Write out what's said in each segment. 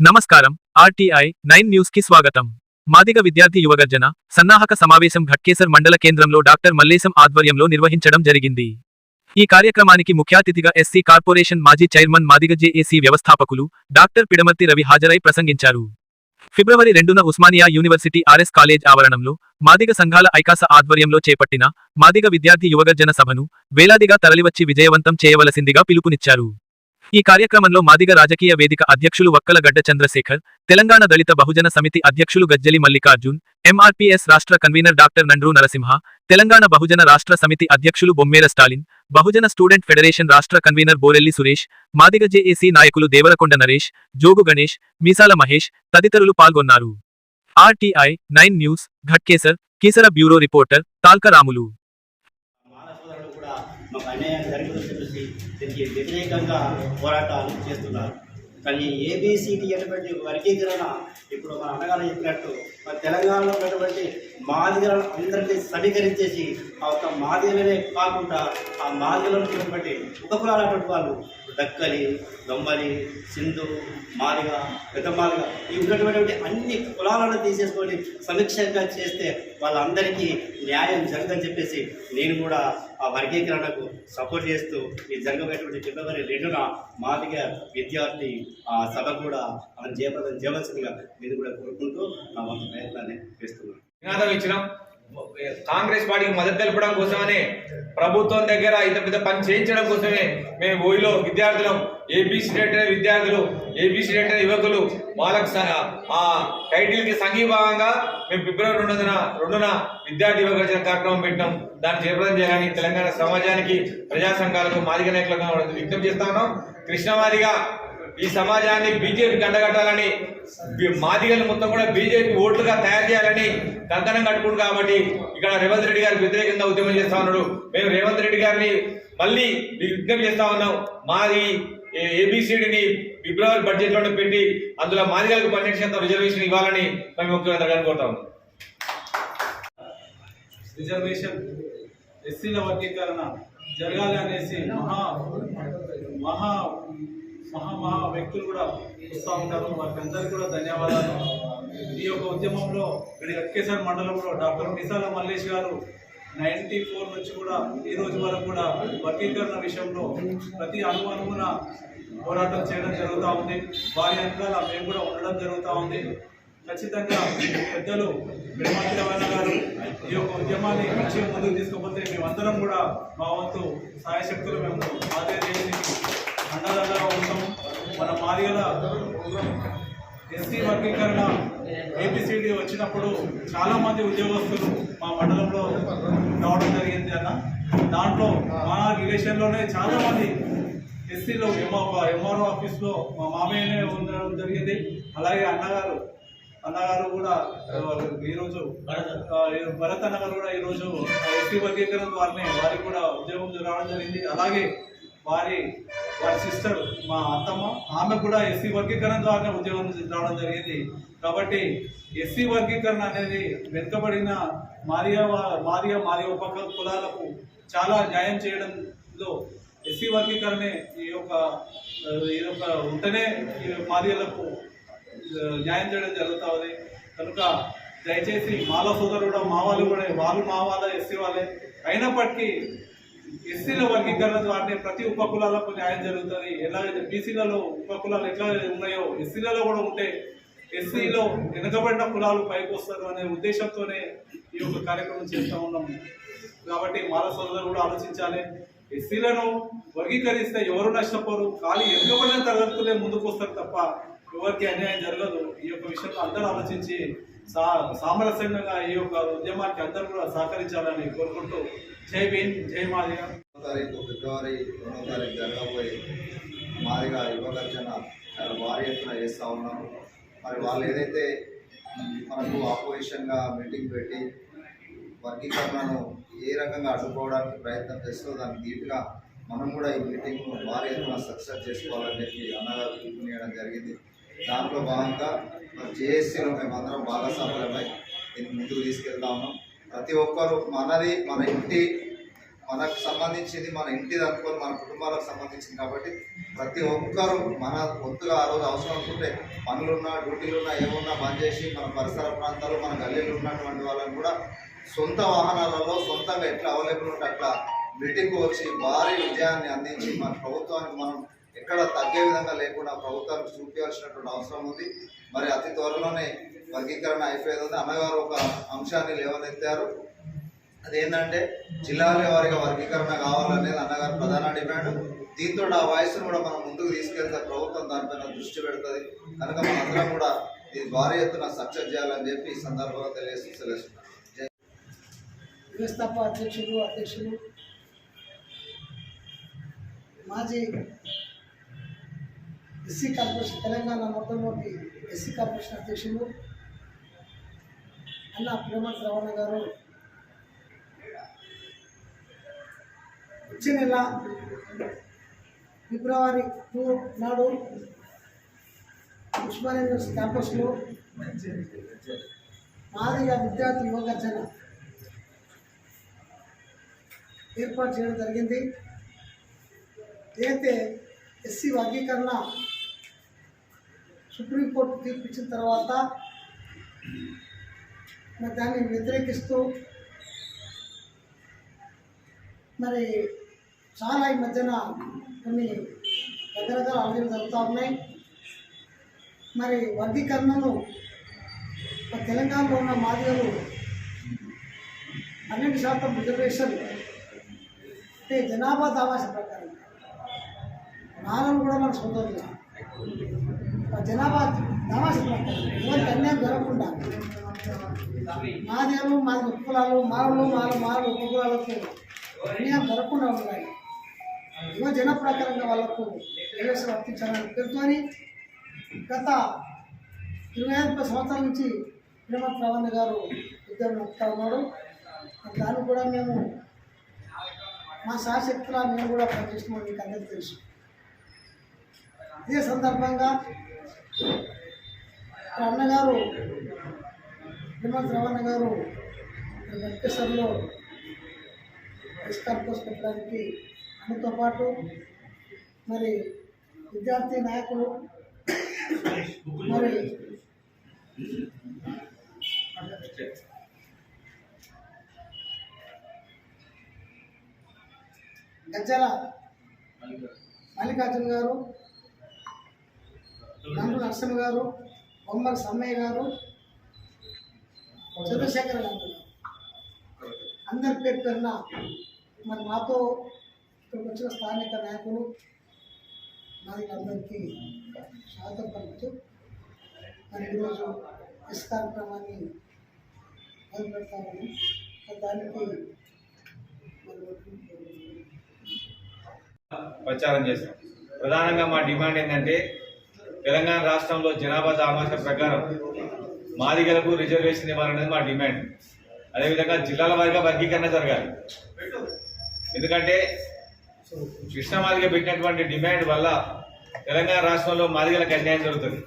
నమస్కారం. RTI nine న్యూస్కి స్వాగతం. మాదిగ విద్యార్థి యువగర్జన సన్నాహక సమావేశం ఘట్కేసర్ మండల కేంద్రంలో డాక్టర్ మల్లేశం ఆధ్వర్యంలో నిర్వహించడం జరిగింది. ఈ కార్యక్రమానికి ముఖ్యాతిథిగా ఎస్సీ కార్పొరేషన్ మాజీ చైర్మన్ మాదిగ జేఏసీ వ్యవస్థాపకులు డాక్టర్ పిడమర్తి రవి హాజరై ప్రసంగించారు. ఫిబ్రవరి రెండున ఉస్మానియా యూనివర్సిటీ ఆర్ఎస్ కాలేజ్ ఆవరణంలో మాదిగ సంఘాల ఐకాస ఆధ్వర్యంలో చేపట్టిన మాదిగ విద్యార్థి యువగర్జన సభను వేలాదిగా తరలివచ్చి విజయవంతం చేయవలసిందిగా పిలుపునిచ్చారు. ఈ కార్యక్రమంలో మాదిగ రాజకీయ వేదిక అధ్యక్షులు వక్కలగడ్డ చంద్రశేఖర్ తెలంగాణ దళిత బహుజన సమితి అధ్యక్షులు గజ్జలి మల్లికార్జున్ ఎంఆర్పీఎస్ రాష్ట్ర కన్వీనర్ డాక్టర్ నండ్రు నరసింహ తెలంగాణ బహుజన రాష్ట్ర సమితి అధ్యక్షులు బొమ్మేర స్టాలిన్ బహుజన స్టూడెంట్ ఫెడరేషన్ రాష్ట్ర కన్వీనర్ బోరెల్లి సురేష్ మాదిగ జేఏసీ నాయకులు దేవరకొండ నరేష్ జోగు గణేష్ మీసాల మహేష్ తదితరులు పాల్గొన్నారు. RTI nine news Ghatkesar Keesara bureau reporter Talka వ్యతిరేకంగా పోరాటాలు చేస్తున్నారు. కానీ ఏబిసిటి అనేటువంటి వర్గీకరణ ఇప్పుడు మన అన్నగారు చెప్పినట్టు మన తెలంగాణలో ఉన్నటువంటి మాదిగలను అందరినీ సమీకరించేసి ఆ యొక్క మాదిగలనే కాకుండా ఆ మాదిగలను ఉన్నటువంటి ఉపకులాలటువంటి వాళ్ళు దక్కలి దొమ్మలి సింధు మాదిగ పెద్దమాదిగ ఈ ఉన్నటువంటి అన్ని కులాలను తీసేసుకొని సమీక్షంగా చేస్తే వాళ్ళందరికీ న్యాయం జరగదని చెప్పేసి నేను కూడా ఆ వర్గీకరణకు సపోర్ట్ చేస్తూ ఈ జరగబోయేటువంటి ఫిబ్రవరి రెండున మాదిగ విద్యార్థి ఆ సభ కూడా మనం జయప్రదం చేయవలసిందిగా నేను కూడా కోరుకుంటూ నా వంతు ప్రయత్నాన్ని చేస్తున్నాను. నినాదం ఇచ్చినాం. కాంగ్రెస్ పార్టీకి మద్దతు తెలపడం కోసమనే ప్రభుత్వం దగ్గర ఇంత పెద్ద పని చేయించడం కోసమే మేము ఓయిలో విద్యార్థులం ఏబీసీ రేటైన విద్యార్థులు ఏబీసీ రేటైన యువకులు వాళ్ళకు ఆ టైటిల్కి సంఘీభాగంగా మేము ఫిబ్రవరి రెండున రెండున విద్యార్థి యువకర్షణ కార్యక్రమం పెట్టినాం. దాన్ని చేపడం చేయాలని తెలంగాణ సమాజానికి ప్రజా సంఘాలకు మాదిక నాయకులకు విజ్ఞప్తి చేస్తా ఉన్నాం. ఈ సమాజాన్ని బీజేపీకి అండగట్టాలని మాదిగలు మొత్తం కూడా బీజేపీ ఓట్లుగా తయారు చేయాలని కంకణం కట్టుకుంటు కాబట్టి ఇక్కడ రేవంత్ రెడ్డి గారికి వ్యతిరేకంగా ఉద్యమం చేస్తా ఉన్నాడు. మేము రేవంత్ రెడ్డి గారిని మళ్ళీ విజ్ఞప్తి చేస్తా ఉన్నాం. మాది ఏబిసిడిని ఫిబ్రవరి బడ్జెట్లోనే పెట్టి అందులో మాదిగలకు పన్నెండు శాతం రిజర్వేషన్ ఇవ్వాలని మేము ముఖ్యమంత్రి గారిని కోరుతా ఉన్నాం. రిజర్వేషన్ ఎస్సీల వర్గీకరణ జరగాలి అనేసి మహా మహా మహా మహా వ్యక్తులు కూడా వస్తూ ఉంటారు. వారికి అందరికీ కూడా ధన్యవాదాలు. ఈ యొక్క ఉద్యమంలో ఇక్కడ ఎక్కేసార్ మండలంలో డాక్టర్ మిసాల మల్లేష్ గారు నైంటీ ఫోర్ నుంచి కూడా ఈ రోజు వరకు కూడా వర్గీకరణ విషయంలో ప్రతి అనుమానమున పోరాటం చేయడం జరుగుతూ ఉంది. వారి అంతా మేము కూడా ఉండడం జరుగుతూ ఉంది. ఖచ్చితంగా పెద్దలు బ్రహ్మాండ గారు ఈ యొక్క ఉద్యమాన్ని మంచిగా ముందుకు తీసుకుపోతే మేమందరం కూడా మా వంతు సాయశక్తులు మేము మాదే దేశానికి అండదండగా ఉంటాం మన మాదిగల ఎస్సీ వర్గీకరణ ఏపీసీడీ వచ్చినప్పుడు చాలామంది ఉద్యోగస్తులు మా మండలంలో రావడం జరిగింది అన్న. దాంట్లో మా రిలేషన్లోనే చాలామంది ఎస్సీలో ఎంఆ ఎంఆర్ఓ ఆఫీస్లో మా మామయ్యనే ఉండడం జరిగింది. అలాగే అన్నగారు అన్నగారు కూడా ఈరోజు భరత్ అన్నగారు కూడా ఈరోజు ఎస్సీ వర్గీకరణ ద్వారానే వారికి కూడా ఉద్యోగం రావడం జరిగింది. అలాగే వారి వారి సిస్టర్ మా అత్తమ్మ ఆమె కూడా ఎస్సీ వర్గీకరణ ద్వారానే ఉద్యోగం రావడం జరిగింది. కాబట్టి ఎస్సీ వర్గీకరణ అనేది వెనుకబడిన మాదిగ వా- మాదిగ మాదిగ ఉప కులాలకు చాలా న్యాయం చేయడంలో ఎస్సీ వర్గీకరణే ఈ యొక్క ఈ యొక్క ఉంటేనే ఈ మాదిగలకు న్యాయం చేయడం జరుగుతూ ఉంది. కనుక దయచేసి మాల సోదరుడు మా వాళ్ళు కూడా వాళ్ళు మా వాళ్ళ ఎస్సీ వాళ్ళే. అయినప్పటికీ ఎస్సీల వర్గీకరణ ద్వారానే ప్రతి ఉప కులాలకు న్యాయం జరుగుతుంది. ఎలాగైతే బీసీలలో ఉప కులాలు ఎట్లా ఉన్నాయో ఎస్సీలలో కూడా ఉంటే ఎస్సీలో వెనుకబడిన కులాలు పైకి వస్తారు అనే ఉద్దేశంతోనే ఈ యొక్క కార్యక్రమం చేస్తూ ఉన్నాము కాబట్టి మాల సోదరులు కూడా ఆలోచించాలి. ఎస్సీలను వర్గీకరిస్తే ఎవరు నష్టపోరు? ఖాళీ వెనుకబడిన తరగతులే ముందుకు వస్తారు తప్ప ఎవరికి అన్యాయం జరగదు. ఈ యొక్క విషయంలో అందరూ ఆలోచించి సా సామరస్యంగా ఈ యొక్క ఉద్యమానికి అందరూ కూడా సహకరించాలని కోరుకుంటూ జై భీమ్ జై మాదిగా. తారీఖు ఫిబ్రవరి రెండో తారీఖు జరగబోయే మాదిగా యువగర్జన చాలా భారీ ఎత్తున చేస్తూ ఉన్నారు మరి వాళ్ళు ఏదైతే మనకు ఆపోజిషన్గా మీటింగ్ పెట్టి వర్గీకరణను ఏ రకంగా అడ్డుకోవడానికి ప్రయత్నం చేస్తూ దానికి ధీటుగా మనం కూడా ఈ మీటింగ్ను భారీ ఎత్తున సక్సెస్ చేసుకోవాలని చెప్పి అన్నగారు పిలుపునియడం జరిగింది. దాంట్లో భాగంగా మరి జేఏసీలో మేమందరం భాగస్వాములమై దీన్ని ముందుకు తీసుకెళ్తా ఉన్నాం. ప్రతి ఒక్కరు మనది మన ఇంటి మనకు సంబంధించింది మన ఇంటిది అనుకొని మన కుటుంబాలకు సంబంధించింది కాబట్టి ప్రతి ఒక్కరు మన వంతుగా ఆ రోజు అవసరం అనుకుంటే పనులున్నా డ్యూటీలున్నా ఏమున్నా బంద్ చేసి మన పరిసర ప్రాంతాలు మన గల్లీలు ఉన్నటువంటి వాళ్ళని కూడా సొంత వాహనాలలో సొంతంగా ఎట్లా అవైలబుల్ ఉంటే అట్లా మీటింగ్కు వచ్చి భారీ విజయాన్ని అందించి మన ప్రభుత్వానికి మనం ఎక్కడ తగ్గే విధంగా లేకుండా ప్రభుత్వానికి చూపించాల్సినటువంటి అవసరం ఉంది. మరి అతి త్వరలోనే వర్గీకరణ అయిపోయేది ఉంది. అన్నగారు ఒక అంశాన్ని లేవనెత్తారు. అదేంటంటే జిల్లాల వారిగా వర్గీకరణ కావాలనేది అన్నగారు ప్రధాన డిమాండ్. దీంతో ఆ వయసును కూడా మనం ముందుకు తీసుకెళ్తే ప్రభుత్వం దానిపైన దృష్టి పెడుతుంది. కనుక మనందరం కూడా ఇది భారీ ఎత్తున సక్సెస్ చేయాలని చెప్పి ఈ సందర్భంగా తెలియజేస్తూ తెలుస్తున్నాను జై వ్యవస్థాపక అధ్యక్షులు అధ్యక్షులు మాజీ ఎస్సీ కార్పొరేషన్ తెలంగాణ మొట్టమొదటి ఎస్సీ కార్పొరేషన్ అధ్యక్షులు అన్న ప్రేమ శ్రవణ గారు. వచ్చే నెల ఫిబ్రవరి టూ నాడు ఉస్మానియా క్యాంపస్లో మాదిగా విద్యార్థి యువగర్జన ఏర్పాటు చేయడం జరిగింది. అయితే ఎస్సీ వర్గీకరణ సుప్రీంకోర్టు తీర్పు ఇచ్చిన తర్వాత మరి దాన్ని వ్యతిరేకిస్తూ మరి చాలా ఈ మధ్యన కొన్ని రకరకాల ఆలోచనలు జరుగుతూ ఉన్నాయి. మరి వర్గీకరణను తెలంగాణలో ఉన్న మాదిగలు పన్నెండు శాతం రిజర్వేషన్ అంటే జనాభా దావాస ప్రకారం నాలుగు కూడా మన సొంతం జనాభా దావాస ప్రకారం ఎవరికి అన్యాయం జరగకుండా మాదేలు మాది ఉపకులాలు మాలు మాలు మాలు ఉపకులాలకు అన్యాయం జరగకుండా ఉన్నాయి. యువ జన ప్రకారంగా వాళ్ళకు రిజర్వేషన్ వర్తించాలని పేరుతోని గత ఇరవై ఐదు సంవత్సరాల నుంచి శ్రీమత్ రవణ గారు ఇద్దరు నడుపుతా ఉన్నాడు దాన్ని కూడా మేము మా శాశక్తుల మేము కూడా పనిచేస్తున్నాం మీకు అందరికీ తెలుసు. ఇదే సందర్భంగా అన్నగారు శ్రీమత్ రవణ గారు వెంకటేశ్వర్లో పరిష్కారం కోసం పెట్టడానికి అందుతో పాటు మరి విద్యార్థి నాయకులు మరి గజ్జల మల్లికార్జున గారు నందు నరసింహ గారు బొమ్మల సమ్మయ్య గారు చంద్రశేఖర్ గారు అందరి పేరు పేరున మరి మాతో ఇక్కడికి వచ్చిన స్థానిక నాయకులు మరి అందరికీ స్వాగతం పలుకుతూ మరి ఈరోజు ఎస్ కార్యక్రమాన్ని మొదలు పెడతామని దానికి ప్రచారం చేశాం ప్రధానంగా మా డిమాండ్ ఏంటంటే తెలంగాణ రాష్ట్రంలో జనాభా దామాష ప్రకారం మాదిగలకు రిజర్వేషన్ ఇవ్వాలనేది మా డిమాండ్. అదేవిధంగా జిల్లాల వారిగా వర్గీకరణ జరగాలి. ఎందుకంటే కృష్ణ మాదిగ పెట్టినటువంటి డిమాండ్ వల్ల తెలంగాణ రాష్ట్రంలో మాదిగలకు అన్యాయం జరుగుతుంది.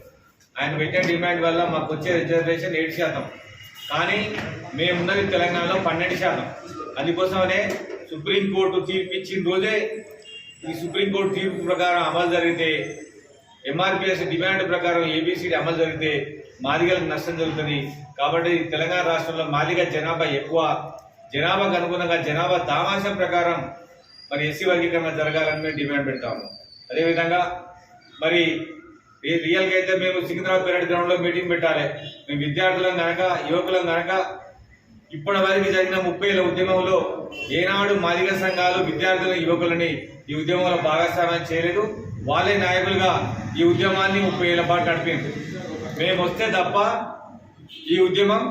ఆయన పెట్టిన డిమాండ్ వల్ల మాకు వచ్చే రిజర్వేషన్ ఏడు శాతం. కానీ మేమున్నది తెలంగాణలో పన్నెండు శాతం. అందుకోసమనే సుప్రీంకోర్టు తీర్పు ఇచ్చిన రోజే ఈ సుప్రీంకోర్టు తీర్పు ప్రకారం అమలు జరిగితే ఎంఆర్పిఎస్ డిమాండ్ ప్రకారం ఏబీసీడీ అమలు జరిగితే మాదిగలకు నష్టం జరుగుతుంది. కాబట్టి తెలంగాణ రాష్ట్రంలో మాదిగ జనాభా ఎక్కువ. జనాభాకు అనుగుణంగా జనాభా దామాషం ప్రకారం మరి ఎస్సీ వర్గీకరణ జరగాలని మేము డిమాండ్ పెడతాము. అదేవిధంగా మరి రియల్గా అయితే మేము సికింద్రాబాద్ పెరడ్ గ్రౌండ్లో మీటింగ్ పెట్టాలి. మేము విద్యార్థులం కనుక యువకులం కనుక ఇప్పటి వరకు జరిగిన ముప్పై ఏళ్ళ ఉద్యమంలో ఏనాడు మాదిగ సంఘాలు విద్యార్థుల యువకులని ఈ ఉద్యమంలో భాగస్వామ్యం చేయలేదు. వాళ్ళే నాయకులుగా ఈ ఉద్యమాన్ని ముప్పై ఏళ్ళ పాటు నడిపింది మేము వస్తే తప్ప ఈ ఉద్యమం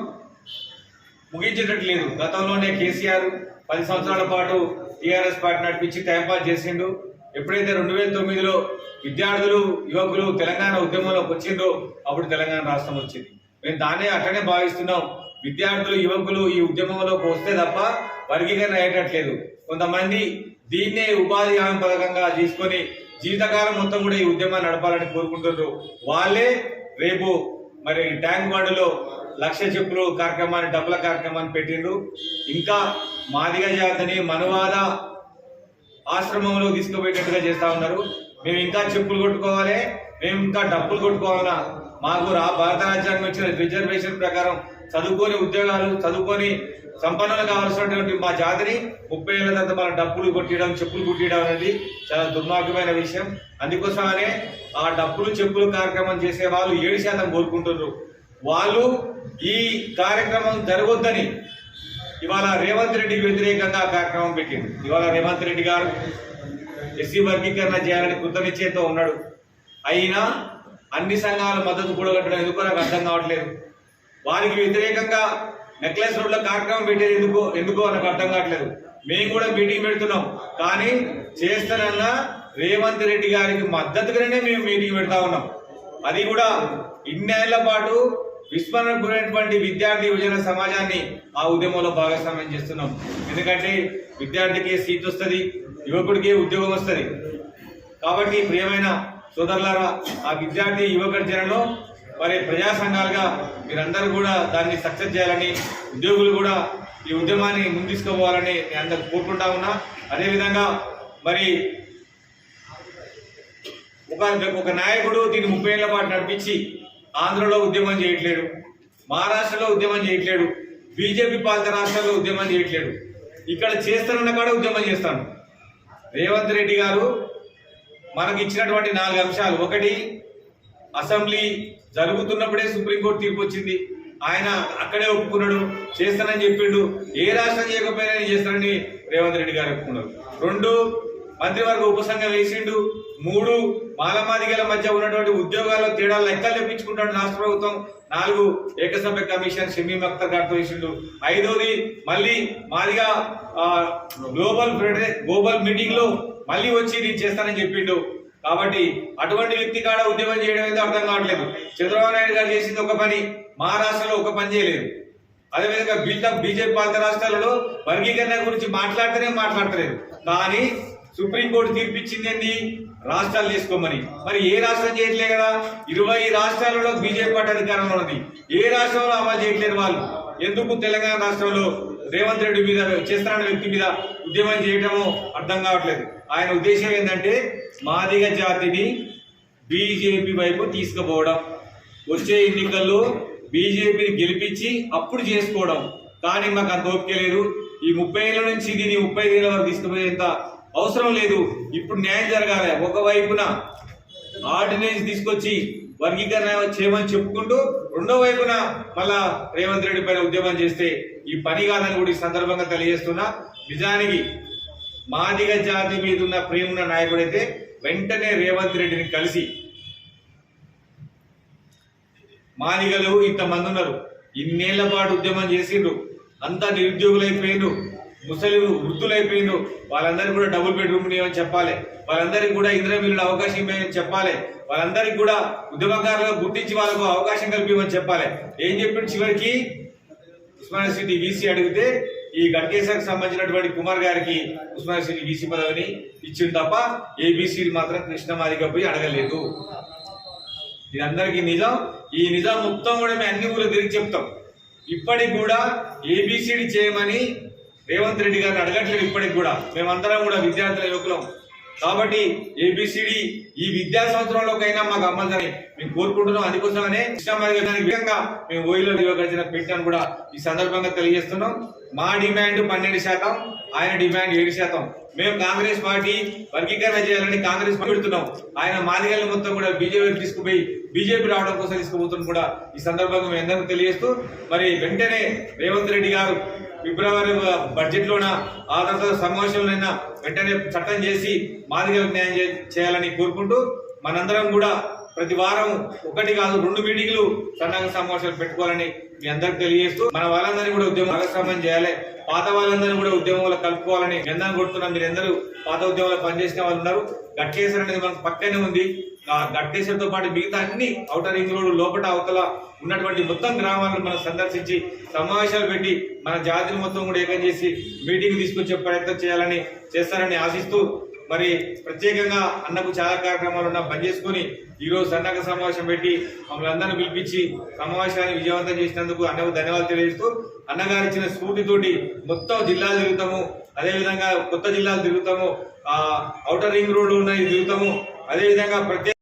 ముగించేటట్టు లేదు గతంలోనే కేసీఆర్ పది సంవత్సరాల పాటు టీఆర్ఎస్ పార్టీ నడిపించి టైంపాస్ చేసిండు. ఎప్పుడైతే రెండు వేల తొమ్మిదిలో విద్యార్థులు యువకులు తెలంగాణ ఉద్యమంలోకి వచ్చిందో అప్పుడు తెలంగాణ రాష్ట్రం వచ్చింది. మేము దాన్నే అట్లనే భావిస్తున్నాం. విద్యార్థులు యువకులు ఈ ఉద్యమంలోకి వస్తే తప్ప వర్గీకరణ అయ్యేటట్లేదు. కొంతమంది దీన్నే ఉపాధి హామీ పథకంగా తీసుకొని జీవితకాలం మొత్తం కూడా ఈ ఉద్యమాన్ని నడపాలని కోరుకుంటున్నారు వాళ్ళే రేపు మరి ట్యాంక్ బండ్లో లక్ష చెప్పులు కార్యక్రమాన్ని డబ్బుల కార్యక్రమాన్ని పెట్టిండ్రు. ఇంకా మాదిగ జాతని మనువాద ఆశ్రమంలో తీసుకుపోయేటట్టుగా చేస్తా ఉన్నారు. మేము ఇంకా చెప్పులు కొట్టుకోవాలి మేము ఇంకా డబ్బులు కొట్టుకోవాలన్నా మాకు రా భారత రాజ్యాంగం వచ్చిన రిజర్వేషన్ ప్రకారం చదువుకొని ఉద్యోగాలు చదువుకొని సంపన్నులు కావాల్సినటువంటి మా జాతిని ముప్పై ఏళ్ళ తర్వాత మన డబ్బులు కొట్టియడం చెప్పులు కొట్టియడం అనేది చాలా దుర్మార్గమైన విషయం. అందుకోసమనే ఆ డబ్బులు చెప్పులు కార్యక్రమం చేసే వాళ్ళు ఏడు శాతం కోరుకుంటున్నారు. వాళ్ళు ఈ కార్యక్రమం జరగొద్దని ఇవాళ రేవంత్ రెడ్డికి వ్యతిరేకంగా కార్యక్రమం పెట్టింది ఇవాళ రేవంత్ రెడ్డి గారు ఎస్సీ వర్గీకరణ చేయాలని కృతనిశ్చయంతో ఉన్నాడు. అయినా అన్ని సంఘాల మద్దతు కూడగట్టడం ఎందుకు నాకు అర్థం కావట్లేదు. వారికి వ్యతిరేకంగా నెక్లెస్ రోడ్ల కార్యక్రమం పెట్టేది ఎందుకో ఎందుకో నాకు అర్థం కావట్లేదు. మేము కూడా మీటింగ్ పెడుతున్నాం. కానీ చేస్తానన్నా రేవంత్ రెడ్డి గారికి మద్దతుగానే మేము మీటింగ్ పెడతా ఉన్నాం. అది కూడా ఇన్నేళ్ళ పాటు విస్మరణకు గురైనటువంటి విద్యార్థి యువజన సమాజాన్ని ఆ ఉద్యమంలో భాగస్వామ్యం చేస్తున్నాం. ఎందుకంటే విద్యార్థికి సీట్ వస్తుంది యువకుడికి ఉద్యోగం వస్తుంది. కాబట్టి ప్రియమైన సోదరులారా ఆ విద్యార్థి యువగర్జనలో మరి ప్రజా సంఘాలుగా మీరందరూ కూడా దాన్ని సక్సెస్ చేయాలని ఉద్యోగులు కూడా ఈ ఉద్యమాన్ని ముందుకోవాలని నేను అందరు కోరుకుంటా ఉన్నా. అదేవిధంగా మరి ఒక ఒక నాయకుడు దీన్ని ముప్పై ఏళ్ళ పాటు నడిపించి ఆంధ్రలో ఉద్యమం చేయట్లేడు మహారాష్ట్రలో ఉద్యమం చేయట్లేడు బీజేపీ పాలిత రాష్ట్రాల్లో ఉద్యమం చేయట్లేడు. ఇక్కడ చేస్తానన్న కాడ ఉద్యమం చేస్తాను రేవంత్ రెడ్డి గారు మనకి ఇచ్చినటువంటి నాలుగు అంశాలు. ఒకటి అసెంబ్లీ జరుగుతున్నప్పుడే సుప్రీంకోర్టు తీర్పు వచ్చింది. ఆయన అక్కడే ఒప్పుకున్నాడు చేస్తానని చెప్పిండు. ఏ రాష్ట్రం చేయకపోయినా నేను చేస్తానని రేవంత్ రెడ్డి గారు ఒప్పుకున్నారు. రెండు మంత్రివర్గ ఉపసంఘం వేసిండు. మూడు మాలమాదిగల మధ్య ఉన్నటువంటి ఉద్యోగాల్లో తేడాలు లెక్కలు తెప్పించుకుంటాడు రాష్ట్ర ప్రభుత్వం. నాలుగు ఏకసభ్య కమిషన్ షమీమ్ అఖ్తర్ గారితో వేసిండు. ఐదోది మళ్ళీ మాదిగా గ్లోబల్ గ్లోబల్ మీటింగ్లో మళ్ళీ వచ్చి నేను చేస్తానని చెప్పిండు. కాబట్టి అటువంటి వ్యక్తి కాడ ఉద్యమం చేయడం అయితే అర్థం కావట్లేదు. చంద్రబాబు నాయుడు గారు చేసింది ఒక పని మహారాష్ట్రలో ఒక పని చేయలేదు. అదేవిధంగా బిల్డప్ బీజేపీ పాలిత రాష్ట్రాలలో వర్గీకరణ గురించి మాట్లాడితేనే మాట్లాడతలేదు. కానీ సుప్రీంకోర్టు తీర్పిచ్చింది ఏంది? రాష్ట్రాలు తీసుకోమని మరి ఏ రాష్ట్రం చేయట్లే కదా? ఇరవై రాష్ట్రాలలో బీజేపీ పార్టీ అధికారంలో ఉన్నది. ఏ రాష్ట్రంలో అమలు చేయట్లేరు వాళ్ళు? ఎందుకు తెలంగాణ రాష్ట్రంలో రేవంత్ రెడ్డి మీద చేస్తున్న వ్యక్తి మీద ఉద్యమం చేయటము అర్థం కావట్లేదు. ఆయన ఉద్దేశం ఏంటంటే మాదిగ జాతిని బీజేపీ వైపు తీసుకుపోవడం. వచ్చే ఎన్నికల్లో బీజేపీని గెలిపించి అప్పుడు చేసుకోవడం. కానీ మాకు అంత ఓపిక లేదు. ఈ ముప్పై ఏళ్ళ నుంచి దీన్ని ముప్పై వేల వరకు తీసుకుపోయేంత అవసరం లేదు. ఇప్పుడు న్యాయం జరగాలి. ఒకవైపున ఆర్డినెన్స్ తీసుకొచ్చి వర్గీకరణ చేయమని చెప్పుకుంటూ రెండో వైపున మళ్ళా రేవంత్ రెడ్డి పైన ఉద్యమం చేస్తే ఈ పని కాదని కూడా ఈ సందర్భంగా తెలియజేస్తున్నా నిజానికి మాదిగ జాతి మీద ఉన్న ప్రేమ నాయకుడైతే వెంటనే రేవంత్ రెడ్డిని కలిసి మాదిగలు ఇంతమంది ఉన్నారు. ఇన్నేళ్ళ పాటు ఉద్యమం చేసిండ్రు. అంతా నిరుద్యోగులైపోయిండ్రు. ముసలి వృద్ధులైపోయిండ్రు. వాళ్ళందరికీ కూడా డబుల్ బెడ్రూమ్ ఇవ్వని చెప్పాలి. వాళ్ళందరికీ కూడా ఇంద్ర అవకాశం ఇవ్వని చెప్పాలి. వాళ్ళందరికీ కూడా ఉద్యమకారులుగా గుర్తించి వాళ్ళకు అవకాశం కల్పించమని చెప్పాలి. ఏం చెప్పిండు చివరికి? ఉస్మానియా సిటీ వీసీ అడిగితే ఈ గడ్కేసర్కి సంబంధించినటువంటి కుమార్ గారికి ఉస్మానియా సిటీ వీసీ పదవిని ఇచ్చింది తప్ప ఏబీసీలు మాత్రం కృష్ణమాదిగా పోయి అడగలేదు. ఇది అందరికీ నిజం. ఈ నిజం మొత్తం కూడా మేము అన్ని ఊళ్ళు తిరిగి చెప్తాం. ఇప్పటికి కూడా ఏబీసీడీ చేయమని రేవంత్ రెడ్డి గారిని అడగట్లేదు ఇప్పటికి కూడా. మేమందరం కూడా విద్యార్థుల యువకులం కాబట్టి ఏబిసిడి ఈ విద్యా సంవత్సరంలోకైనా మాకు అమలు మేము కోరుకుంటున్నాం. అందుకోసమనే కృష్ణమాదిగానికి విధంగా మేము ఓయిలో యువగర్జన పెట్టాను కూడా ఈ సందర్భంగా తెలియజేస్తున్నాం. మా డిమాండ్ పన్నెండు శాతం ఆయన డిమాండ్ ఏడు శాతం. మేము కాంగ్రెస్ పార్టీ వర్గీకరణ చేయాలని కాంగ్రెస్ పెడుతున్నాం ఆయన మాదిగల్ని మొత్తం కూడా బీజేపీ తీసుకుపోయి బీజేపీ రావడం కోసం తీసుకుపోతున్నాం కూడా ఈ సందర్భంగా మేము అందరం తెలియజేస్తూ మరి వెంటనే రేవంత్ రెడ్డి గారు ఫిబ్రవరి బడ్జెట్ లోన ఆ తర్వాత సమావేశంలోనైనా వెంటనే చట్టం చేసి మాదిగా న్యాయం చే- చేయాలని కోరుకుంటూ మనందరం కూడా ప్రతి వారం ఒకటి కాదు రెండు మీటింగ్లు సన్నాహక సమావేశాలు పెట్టుకోవాలని మీ అందరికి తెలియజేస్తూ మన వాళ్ళందరినీ కూడా ఉద్యమం భాగస్వామ్యం చేయాలి. పాత వాళ్ళందరినీ కూడా ఉద్యమంలో కలుపుకోవాలని ఎందరం కొడుతున్నాం మీరు అందరూ పాత ఉద్యమంలో పనిచేసిన వాళ్ళు ఉన్నారు. గట్టేశ్వర అనేది మనకు పక్కనే ఉంది. ఆ గట్టేశ్వరంతో పాటు మిగతా అన్ని అవుటర్ రింగ్ రోడ్డు లోపల అవతల ఉన్నటువంటి మొత్తం గ్రామాలను మనం సందర్శించి సమావేశాలు పెట్టి మన జాతిని మొత్తం కూడా ఏకం చేసి మీటింగ్ తీసుకొచ్చే ప్రయత్నం చేయాలని చేస్తారని ఆశిస్తూ మరి ప్రత్యేకంగా అన్నకు చాలా కార్యక్రమాలు ఉన్నా బంద్ చేసుకుని ఈరోజు రోజు సమావేశం పెట్టి మమ్మల్ని అందరిని పిలిపించి సమావేశాన్ని విజయవంతం చేసినందుకు అన్నకు ధన్యవాదాలు తెలియజేస్తూ అన్నగారు ఇచ్చిన స్ఫూర్తితోటి మొత్తం జిల్లాలు తిరుగుతాము. అదేవిధంగా కొత్త జిల్లాలు తిరుగుతాము. ఆ ఔటర్ రింగ్ రోడ్లు ఉన్నాయి తిరుగుతాము. అదేవిధంగా ప్రత్యేక